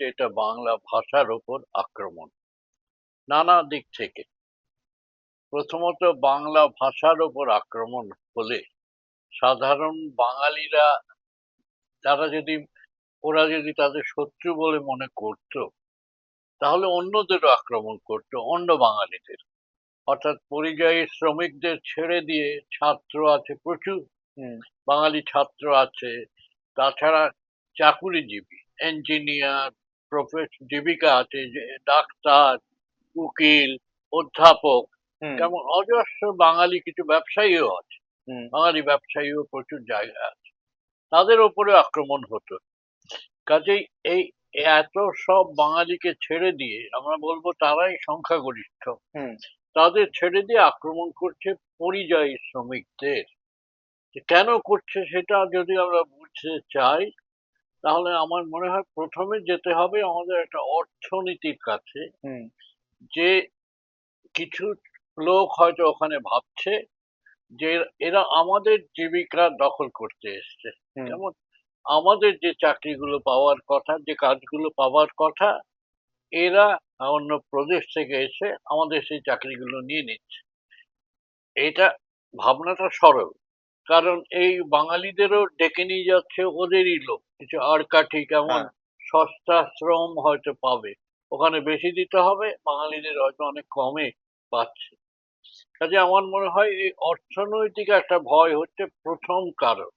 এটা বাংলা ভাষার ওপর আক্রমণ। নানা দিক থেকে। প্রথমত বাংলা ভাষার ওপর আক্রমণ হলে সাধারণ বাঙালিরা তারা যদি ওরা যদি তাদের শত্রু বলে মনে করত তাহলে অন্যদেরও আক্রমণ করত অন্য বাঙালিদের। অর্থাৎ পরিযায়ী শ্রমিকদের ছেড়ে দিয়ে ছাত্র আছে প্রচুর। বাঙালি ছাত্র আছে। তাছাড়া চাকুরিজীবী ইঞ্জিনিয়ার জীবিকা আছে যে ডাক্তার উকিল অধ্যাপক যেমন অজস্র বাঙালি কিছু ব্যবসায়ীও আছে। বাঙালি ব্যবসায়ীও প্রচুর জায়গা আছে। তাদের ওপরে আক্রমণ হতো। কাজেই এই এত সব বাঙালিকে ছেড়ে দিয়ে আমরা বলব তারাই সংখ্যাগরিষ্ঠ। তাদের ছেড়ে দিয়ে আক্রমণ করছে পরিযায়ী শ্রমিকদের। কেন করছে সেটা যদি আমরা বুঝতে চাই তাহলে আমার মনে হয় প্রথমে যেতে হবে আমাদের একটা অর্থনীতির কাছে যে কিছু লোক হয়তো ওখানে ভাবছে যে এরা আমাদের জীবিকা দখল করতে এসছে। যেমন আমাদের যে চাকরিগুলো পাওয়ার কথা যে কাজগুলো পাওয়ার কথা এরা অন্য প্রদেশ থেকে এসে আমাদের সেই চাকরিগুলো নিয়ে নিচ্ছে। এটা ভাবনাটা সরল। কারণ এই বাঙালিদেরও ডেকে নিয়ে যাচ্ছে ওদেরই লোক। কিছু আরকাঠি কেমন সস্তাশ্রম সস্তা শ্রম হয়তো পাবে। ওখানে বেশি দিতে হবে বাঙালিদের হয়তো অনেক কমে পাচ্ছে। কাজে আমার মনে হয় এই অর্থনৈতিক একটা ভয় হচ্ছে প্রথম কারণ।